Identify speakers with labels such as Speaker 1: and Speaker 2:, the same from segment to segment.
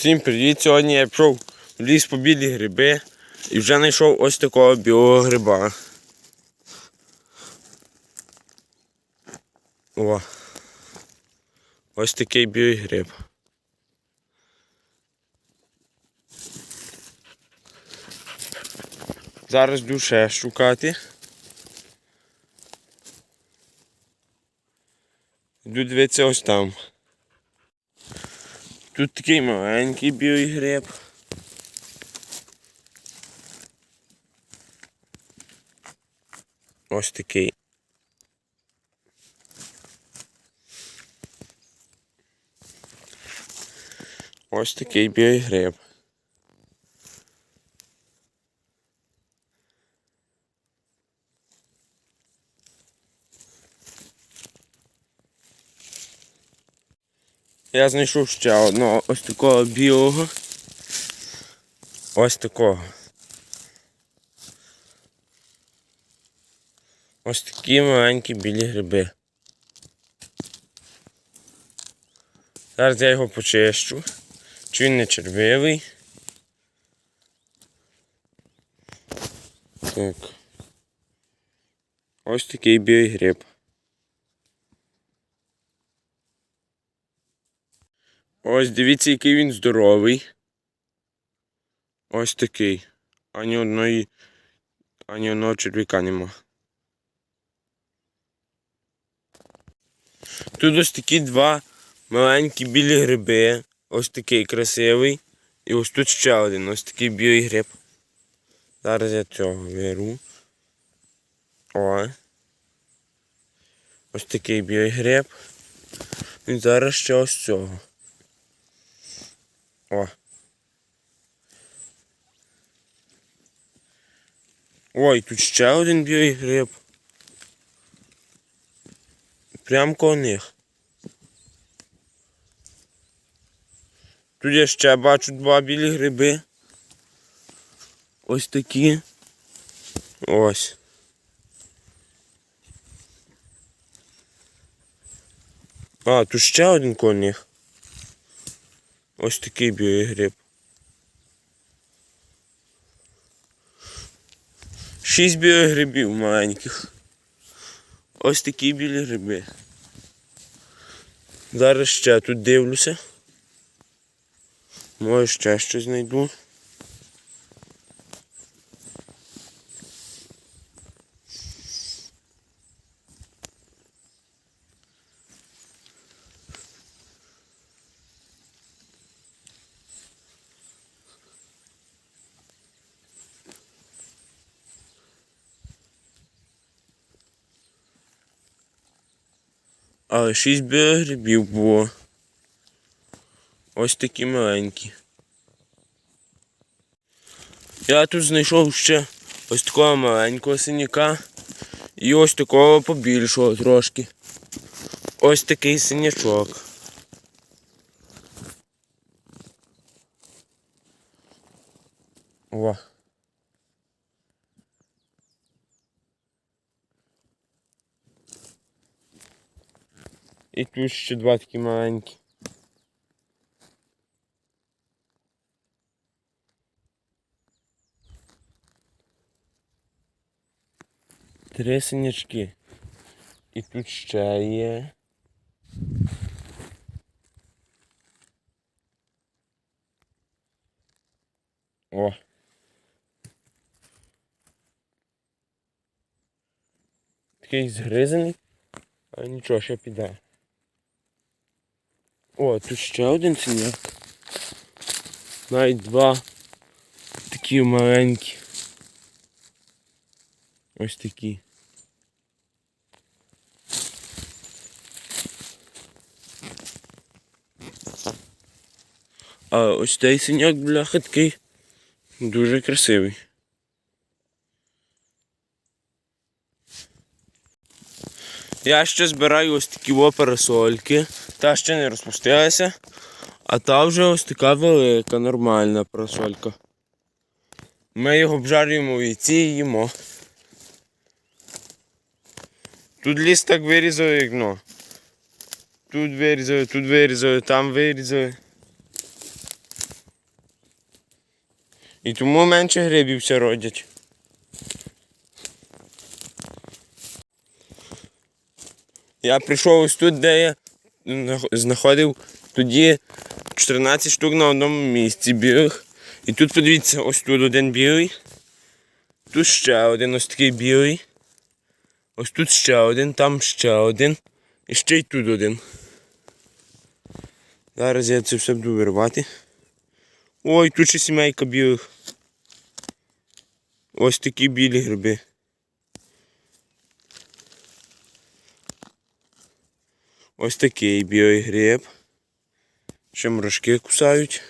Speaker 1: Всім привіт! Сьогодні я пішов в ліс по білі гриби і вже знайшов ось такого білого гриба. О. Ось такий білий гриб. Зараз йду шукати. Йду дивитися ось там. Тут такий маленький білий гриб. Ось такий. Ось такий білий гриб. Я знайшов ще одного ось такого білого. Ось такого. Ось такі маленькі білі гриби. Зараз я його почищу. Чи він не червивий. Так. Ось такий білий гриб. Ось дивіться, який він здоровий. Ось такий. Ані одної, ані одного черв'яка нема. Тут ось такі два маленькі білі гриби. Ось такий красивий. І ось тут ще один, ось такий білий гриб. Зараз я цього беру. О. Ось такий білий гриб. І зараз ще ось цього. О. Ой, тут ще один білий гриб. Прям коло них. Тут я ще бачу два білі гриби. Ось такі. Ось. А, тут ще один коло них. Ось такий білий гриб. Шість білих грибів маленьких. Ось такі білі гриби. Зараз ще тут дивлюся. Може ще щось знайду. Але шість білих було. Ось такі маленькі. Я тут знайшов ще ось такого маленького синяка і ось такого побільшого трошки. Ось такий синячок. О. І тут ще два такі маленькі. Три синячки. І тут ще є. О. Такий згризаний, а нічого ще піде. О, тут ще один синяк. Навіть два такі маленькі. Ось такі. А ось цей синяк, бляха, такий дуже красивий. Я ще збираю ось такі о парасольки. Та ще не розпустилася. А та вже ось така велика, нормальна парасолька. Ми його обжарюємо в яйці і їмо. Тут ліс так вирізали, як ну. Тут вирізали, тут вирізали, там вирізали. І тому менше грибів все родять. Я прийшов ось тут, де знах- знаходив тоді 14 штук на одному місці білих. І тут подивіться, ось тут один білий. Тут ще один ось такий білий. Ось тут ще один, там ще один. І ще й тут один. Зараз я це все буду вирвати. Ой, тут ще сімейка білих. Ось такі білі гриби. Ось такий білий. Ще морожки кусають.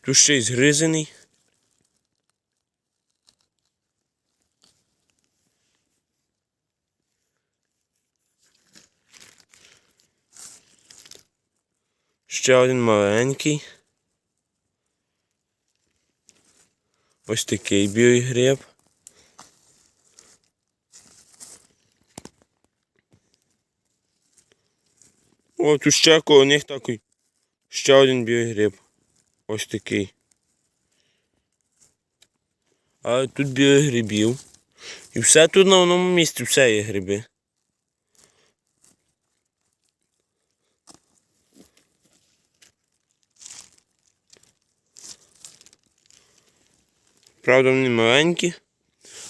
Speaker 1: Тут ще й згризаний. Ще один маленький. Ось такий білий гриб. О, тут ще коло них такий. Ще один білий гриб. Ось такий. А тут білих грибів. І все тут на одному місці, все є гриби. Правда, вони маленькі,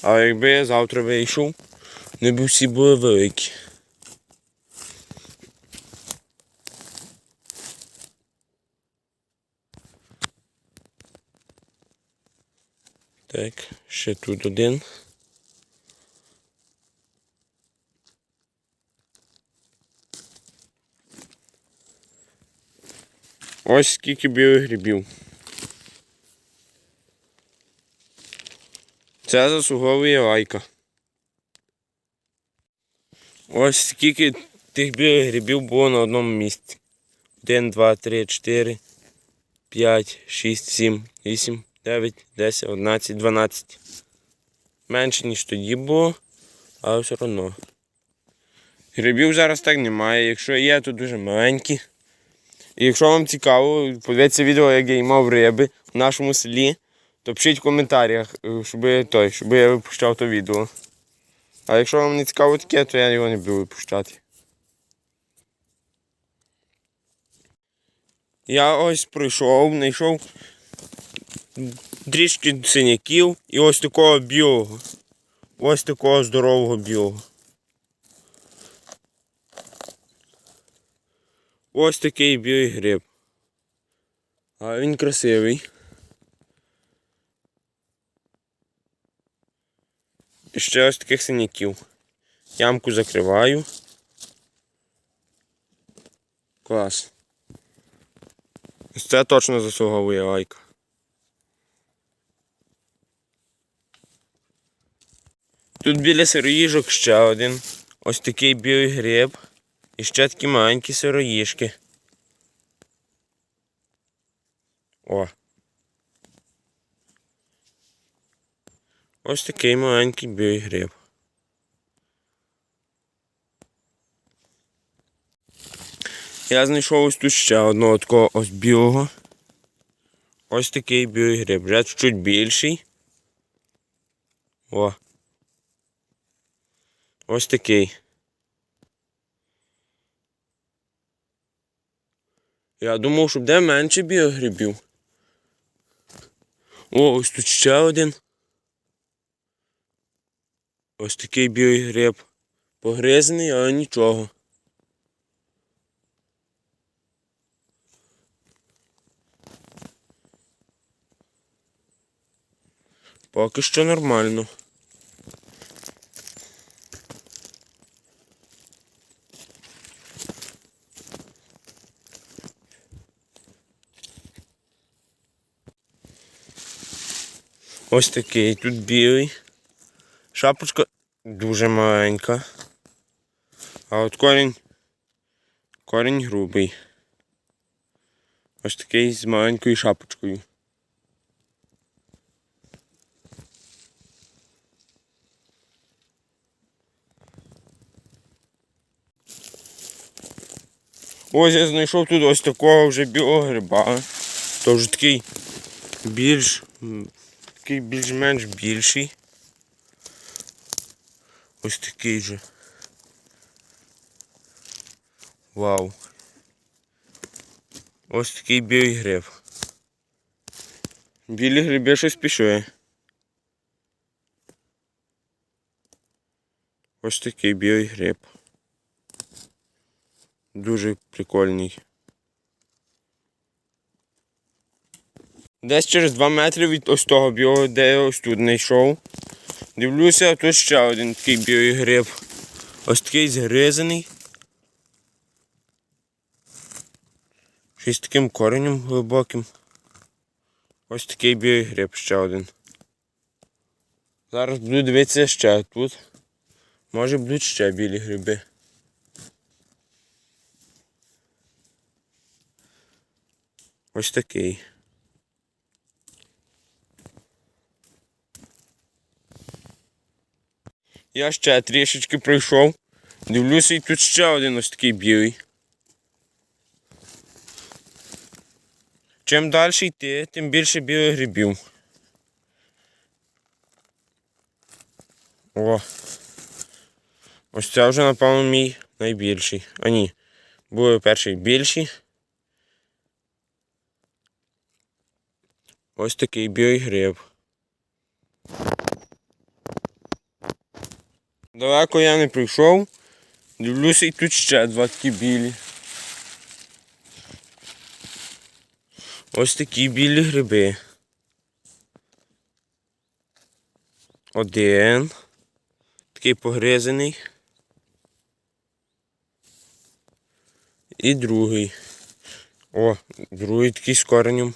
Speaker 1: але якби я завтра вийшов, вони б всі були великі. Так, ще тут один. Ось скільки білих грибів. Це заслуговує лайка. Ось скільки тих білих грибів було на одному місці. 1, 2, 3, 4, 5, 6, 7, 8, 9, 10, 11, 12. Менше, ніж тоді було, але все одно. Грибів зараз так немає. Якщо є, то дуже маленькі. І якщо вам цікаво, подивіться відео, як я їмав риби в нашому селі, то пишіть в коментарях, е, щоб, той, щоб я випущав то відео. А якщо вам не цікаво таке, то я його не буду випускати. Я ось пройшов, знайшов трішки синяків і ось такого білого. Ось такого здорового білого. Ось такий білий гриб. А він красивий. І ще ось таких синяків. Ямку закриваю. Клас. Це точно заслуговує лайка. Тут біля сироїжок ще один. Ось такий білий гриб. І ще такі маленькі сироїжки. О. Ось такий маленький білий гриб. Я знайшов ось тут ще одного такого ось білого. Ось такий білий гриб. Вже чуть більший. О. Ось такий. Я думав, що буде менше білих грибів. О, ось тут ще один. Ось такий білий гриб. Але нічого. Поки що нормально. Ось такий тут білий. Шапочка дуже маленька. А от корінь. Корінь грубий. Ось такий з маленькою шапочкою. Ось я знайшов тут ось такого вже білого гриба. То вже такий більш Такий більш-менш більший. Ось такий же. Вау. Ось такий білий гриб. Білі гриби щось пішли. Ось такий білий гриб. Дуже прикольний. Десь через 2 метри від ось того білого, де я ось тут знайшов. Дивлюся, тут ще один такий білий гриб. Ось такий згризаний. Щось таким коренем глибоким. Ось такий білий гриб ще один. Зараз буду дивитися ще тут. Може будуть ще білі гриби. Ось такий. Я ще трішечки пройшов. Дивлюся, і тут ще один ось такий білий. Чим далі йти, тим більше білих грибів. О. Ось це вже, напевно, мій найбільший. А ні. Були перший більші. Ось такий білий гриб. Далеко я не прийшов. Дивлюся і тут ще два такі білі. Ось такі білі гриби. Один. Такий погризаний. І другий. О, другий такий з коренем.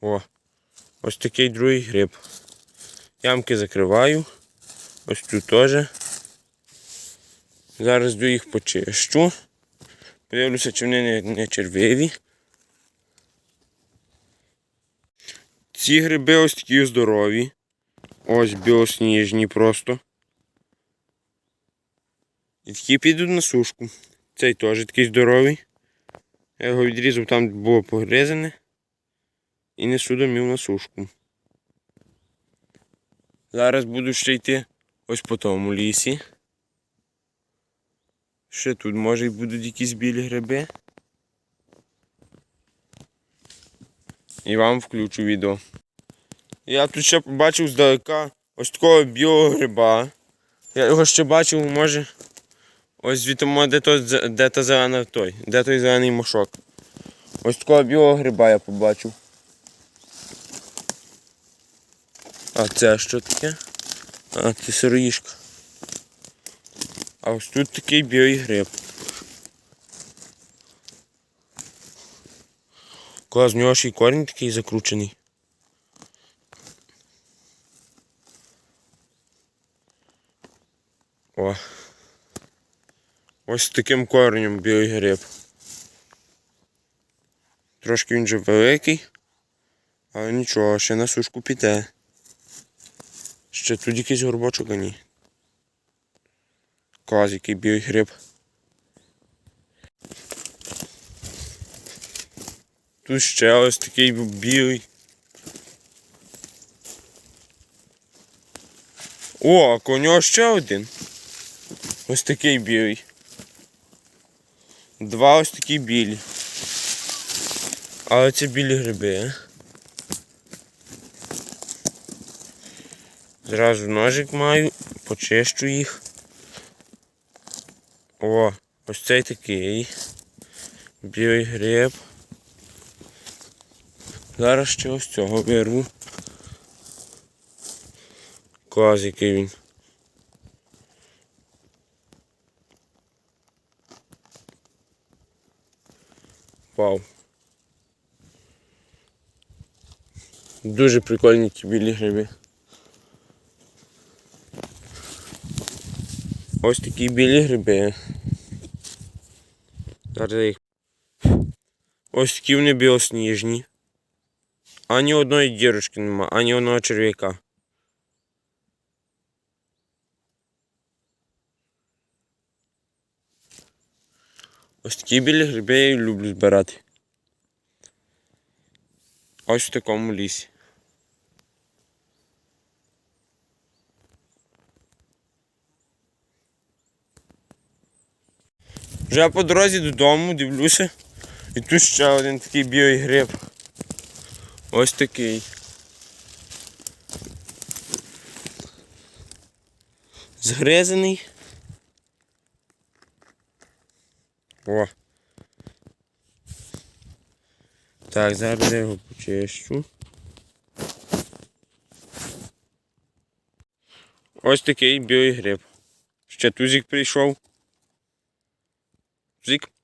Speaker 1: О, ось такий другий гриб. Ямки закриваю. Ось тут теж. Зараз до їх почищу. Подивлюся, чи вони не, червиві. Ці гриби ось такі здорові. Ось білосніжні просто. І такі підуть на сушку. Цей теж такий здоровий. Я його відрізав там, було погризане. І несу домів на сушку. Зараз буду ще йти ось по тому лісі. Ще тут може й будуть якісь білі гриби. І вам включу відео. Я тут ще побачив здалека ось такого білого гриба. Я його ще бачив, може. Ось звідти, де, то, де та зелена той, де той зелений мошок. Ось такого білого гриба я побачив. А це що таке? А, це сироїшка. А ось тут такий білий гриб. Клас, в нього ще й корінь такий закручений. О. Ось таким коренем білий гриб. Трошки він же великий, але нічого, ще на сушку піде. Ще тут якийсь горбочок, а ні. Клас, який білий гриб. Тут ще ось такий білий. О, а у ще один. Ось такий білий. Два ось такі білі. Але це білі гриби, а? Зразу ножик маю, почищу їх. О, ось цей такий. Білий гриб. Зараз ще ось цього вирву. Клас, який він. Вау. Дуже прикольні ті білі гриби. Ось такі білі гриби. Зараз їх. Ось такі вони білосніжні. Ані одної дірочки нема, ані одного черв'яка. Ось такі білі гриби я люблю збирати. Ось в такому лісі. Вже по дорозі додому дивлюся. І тут ще один такий білий гриб. Ось такий. Згризаний. О. Так, зараз я його почищу. Ось такий білий гриб. Ще тузик прийшов. Тузик.